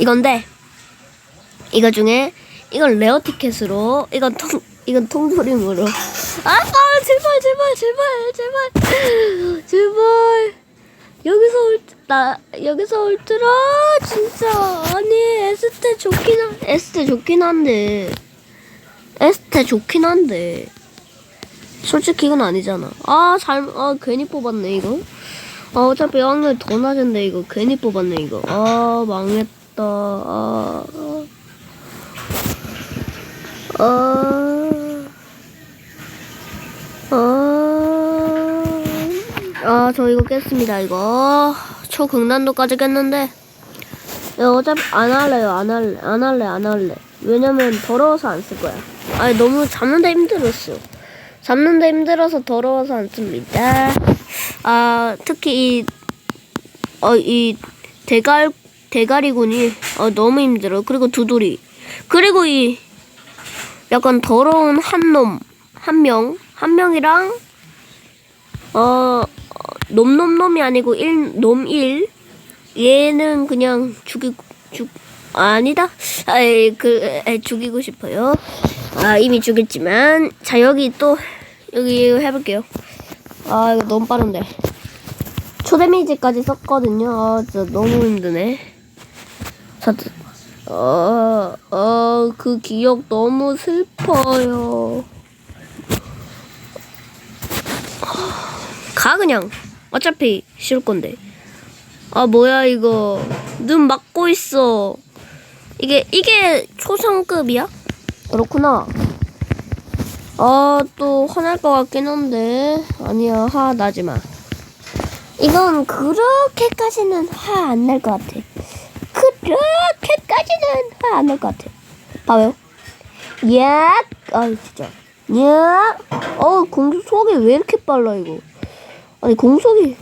이건데 이거 중에 이건 레어 티켓으로 이건 통 이건 통조림으로. 아, 아 제발 제발 제발 제발. 제발. 여기서 올나 여기서 올트라? 진짜. 아니 에스테 좋긴 한 에스테 좋긴 한데. 에스테 좋긴 한데. 솔직히 이건 아니잖아. 아잘아 괜히 뽑았네 이거. 아 어차피 확률 더 낮은데 이거 괜히 뽑았네 이거. 아 망했다 아, 아, 아, 아, 저 이거 깼습니다 이거. 초극난도까지 깼는데. 야, 어차피 안 할래요 안 할래 안 할래 안 할래. 왜냐면 더러워서 안 쓸 거야. 아니 너무 잡는데 힘들었어. 잡는데 힘들어서 더러워서 안 씁니다. 아 특히 이 어, 이 대갈 대가리군이 어, 너무 힘들어. 그리고 두드리. 그리고 이 약간 더러운 한 놈, 한 명, 한 명이랑 어, 어, 놈놈놈이 아니고 일, 놈 일. 얘는 그냥 죽이고 죽 아니다. 아이 그 에, 죽이고 싶어요. 아 이미 죽였지만 자 여기 또 여기 해볼게요. 아 이거 너무 빠른데. 초데미지까지 썼거든요. 아, 진짜 너무 힘드네. 자, 어, 어, 그 기억 너무 슬퍼요. 가, 그냥. 어차피 쉬울 건데. 아, 뭐야, 이거. 눈 막고 있어. 이게, 이게 초상급이야? 그렇구나. 아, 또 화날 것 같긴 한데. 아니야, 화 나지 마. 이건 그렇게까지는 화 안 날 것 같아. 그렇게까지는 화안날것 같아. 봐요. 야, 아 진짜. 야, 어 공속이 왜 이렇게 빨라 이거? 아니 공속이.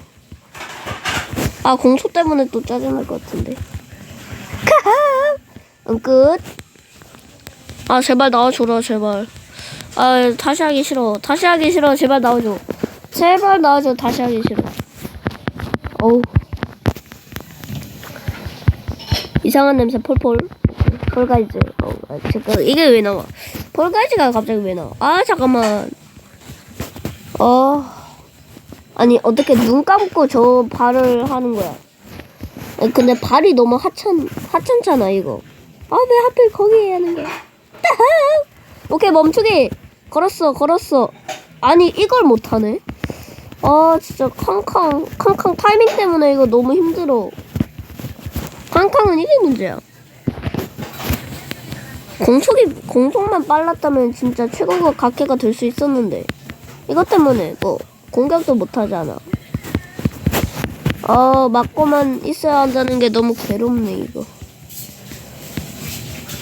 아 공속 때문에 또 짜증날 것 같은데. 응, 끝. 아 제발 나와줘라 제발. 아 다시 하기 싫어. 다시 하기 싫어. 제발 나와줘. 제발 나와줘. 다시 하기 싫어. 어우 이상한 냄새 폴폴. 폴가이즈. 어, 아, 잠깐 이게 왜 나와? 폴가이즈가 갑자기 왜 나와? 아 잠깐만. 어. 아니 어떻게 눈 감고 저 발을 하는 거야? 아니, 근데 발이 너무 하찮 하찮잖아 이거. 아 왜 하필 거기에 하는 거야? 오케이 멈추기. 걸었어 걸었어. 아니 이걸 못하네? 아 진짜 캉캉 캉캉 타이밍 때문에 이거 너무 힘들어. 康康은 이게 문제야. 공속이 공속만 빨랐다면 진짜 최고가 각해가 될 수 있었는데. 이것 때문에 뭐 공격도 못하잖아. 아 맞고만 있어야 한다는 게 너무 괴롭네 이거.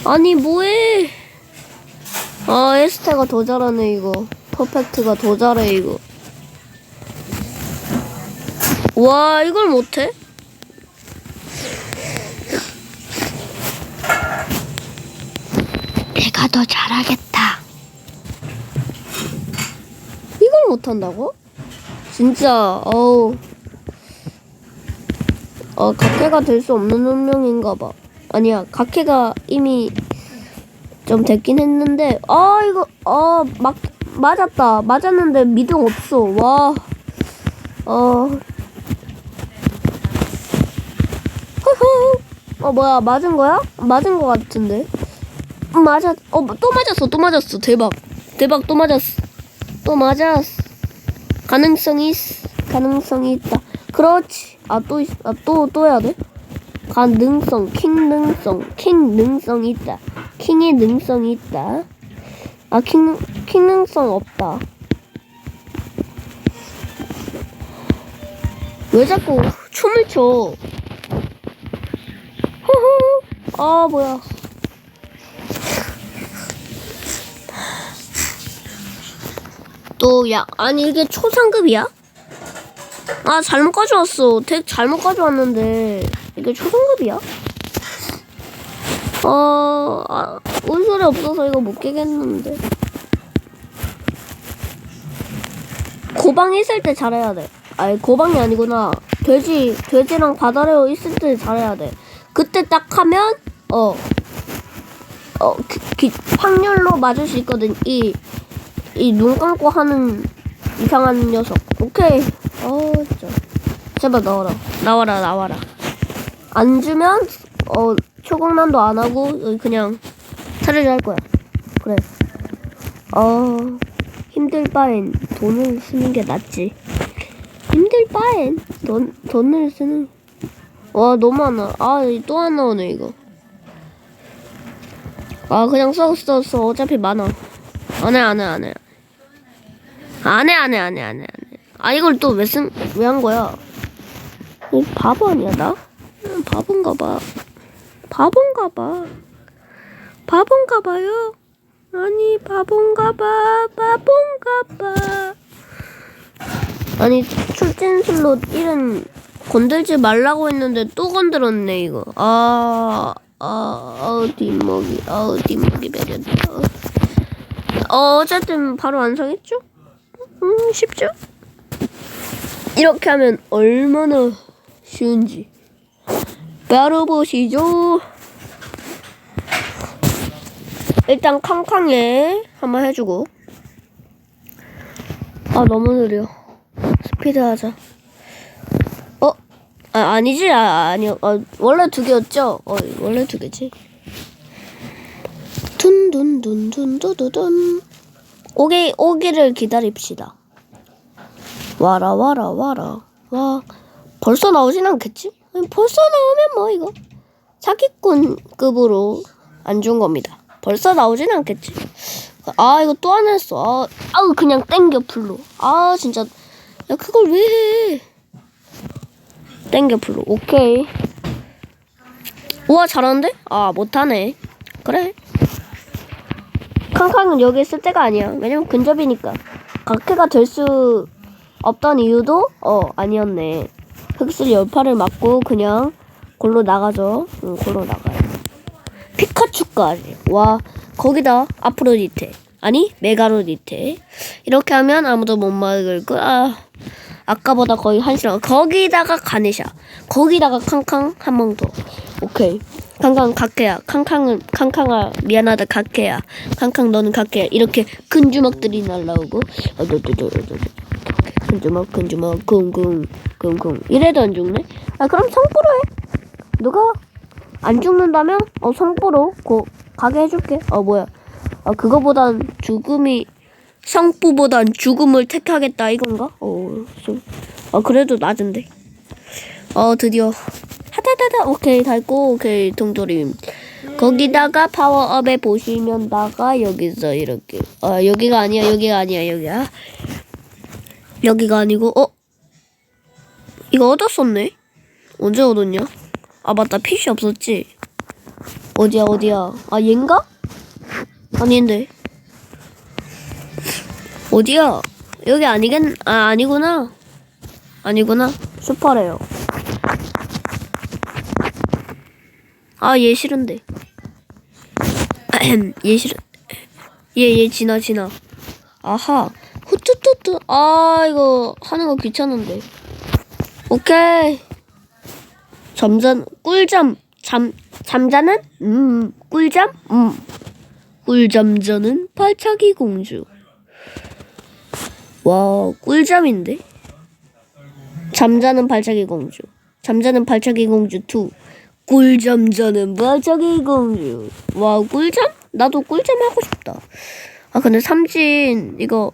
아니 뭐해? 아 에스테가 더 잘하네 이거. 퍼펙트가 더 잘해 이거. 와 이걸 못해? 내가 더 잘하겠다. 이걸 못한다고? 진짜 어우 어 각해가 될 수 없는 운명인가 봐. 아니야 각해가 이미 좀 됐긴 했는데 아 이거 어막 맞았다 맞았는데 미동 없어 와 어. 허허. 어 뭐야 맞은 거야? 맞은 거 같은데. 음, 맞았. 어또 맞았어 또 맞았어 대박 대박 또 맞았어 또 맞았어 가능성이 있 가능성이 있다. 그렇지. 아또아또 또 해야 돼? 가능성 킹 능성 킹 능성이 있다. 킹의 능성이 있다. 아킹 킹 능성 없다. 왜 자꾸 춤을 춰? 호호. 아 뭐야? 또야 아니 이게 초상급이야? 아 잘못 가져왔어. 덱 잘못 가져왔는데 이게 초상급이야? 어, 아, 운소리 없어서 이거 못 깨겠는데. 고방 있을 때 잘해야 돼. 아니 고방이 아니구나. 돼지 돼지랑 바다레오 있을 때 잘해야 돼. 그때 딱 하면 어, 어, 기, 기, 확률로 맞을 수 있거든. 이, 이 눈 감고 하는 이상한 녀석. 오케이. 어, 진짜. 제발 나와라. 나와라, 나와라. 안 주면, 어, 초공난도 안 하고, 그냥 차례를 할 거야. 그래. 어, 힘들 바엔 돈을 쓰는 게 낫지. 힘들 바엔 돈, 돈을 쓰는. 와, 너무 많아. 아, 또 안 나오네, 이거. 아, 그냥 써, 써, 써. 어차피 많아. 안 해, 안 해, 안 해. 안 해, 안 해, 안 해, 안 해, 안 해. 아, 이걸 또 왜 쓴, 왜 한 거야? 이 바보 아니야, 나? 음, 바본가 봐. 바본가 봐. 바본가 봐요. 아니, 바본가 봐. 바본가 봐. 아니, 출진술로 일은 건들지 말라고 했는데 또 건드렸네, 이거. 아, 아, 아, 뒷목이, 아, 뒷목이 배렸다. 어, 어쨌든 바로 완성했죠? 음, 쉽죠? 이렇게 하면 얼마나 쉬운지. 바로 보시죠. 일단 캉캉에 한번 해주고. 아, 너무 느려. 스피드 하자. 어? 아, 아니지, 아, 아니요. 어, 원래 두 개였죠? 어, 원래 두 개지. 둔둔둔둔두두둔. 오기, 오기를 기다립시다. 와라, 와라, 와라. 와, 벌써 나오진 않겠지? 벌써 나오면 뭐, 이거. 사기꾼급으로 안 준 겁니다. 벌써 나오진 않겠지? 아, 이거 또 안 했어. 아, 그냥 땡겨, 풀로. 아, 진짜. 야, 그걸 왜 해? 땡겨, 풀로. 오케이. 우와, 잘하는데? 아, 못하네. 그래. 캉캉은 여기 있을 때가 아니야. 왜냐면 근접이니까. 각해가 될 수 없던 이유도, 어, 아니었네. 흑슬 열파를 맞고, 그냥, 골로 나가죠. 응, 골로 나가요. 피카츄까지. 와, 거기다 아프로디테. 아니, 메가로디테. 이렇게 하면 아무도 못 막을 거. 아, 아까보다 거의 한 시간. 거기다가 가네샤. 거기다가 캉캉 한 번 더. 오케이. 캉캉 각해야. 캉캉은 캉캉아 미안하다 각해야. 캉캉 너는 각해야. 이렇게 큰 주먹들이 날라오고. 큰 주먹, 큰 주먹, 쿵쿵, 쿵쿵. 이래도 안 죽네? 아, 그럼 성부로 해. 누가 안 죽는다면 어 성부로 고 가게 해줄게. 어 뭐야? 어 그거보단 죽음이 성부보단 죽음을 택하겠다 이건가? 어, 좀, 어 그래도 낮은데. 어 드디어 하다다다. 오케이 달고 오케이 동돌임. 거기다가 파워업에 보시면다가 여기서 이렇게. 어 여기가 아니야 여기가 아니야 여기야. 여기가 아니고 어? 이거 얻었었네? 언제 얻었냐? 아 맞다. 핏이 없었지? 어디야 어디야? 아 얘인가? 아닌데. 어디야? 여기 아니겠 아 아니구나. 아니구나. 슈퍼래요 아 얘 싫은데. 얘 싫은 얘 얘 지나 지나. 아하 후뚜뚜뚜. 아 이거 하는 거 귀찮은데. 오케이. 잠잔 꿀잠 잠 잠자는? 음 꿀잠? 음. 꿀잠 자는 발차기 공주. 와 꿀잠인데? 잠자는 발차기 공주. 잠자는 발차기 공주 2 꿀잠 자는 발차기 공주 와 꿀잠 나도 꿀잠 하고 싶다 아 근데 삼진 이거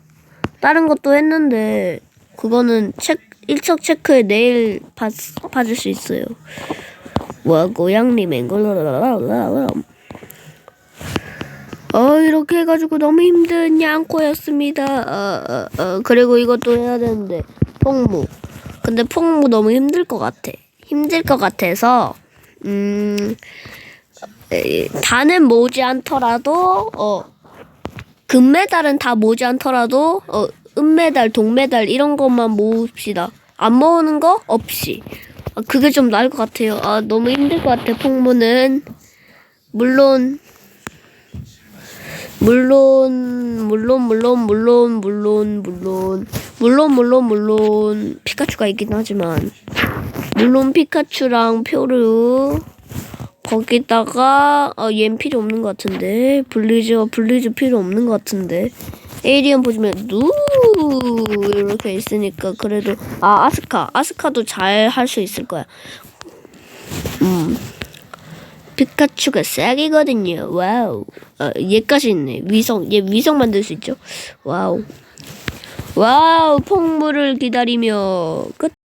다른 것도 했는데 그거는 책 일석 체크에 내일 받, 받을 수 있어요. 와 고양리 맹골라라라라 어 이렇게 해가지고 너무 힘든 양코였습니다. 어, 어, 어, 그리고 이것도 해야 되는데 폭무. 근데 폭무 너무 힘들 것 같아. 힘들 것 같아서 음 에, 다는 모지 않더라도 어 금메달은 다 모지 않더라도 어 은메달, 동메달 이런 것만 모읍시다. 안 모으는 거 없이. 아, 그게 좀 나을 것 같아요. 아 너무 힘들 것 같아. 폭무는 물론 물론 물론 물론 물론 물론 물론 물론 물론 물론 피카츄가 있긴 하지만 물론 피카츄랑 표르 거기다가 어, 얜 필요 없는 것 같은데 블리즈 블리즈 필요 없는 것 같은데 에이리언 보시면 누 이렇게 있으니까 그래도 아 아스카 아스카도 잘 할 수 있을 거야. 음 피카츄가 싹이거든요. 와우. 아, 얘까지 있네. 위성 얘 위성 만들 수 있죠. 와우. 와우 폭물을 기다리며 끝.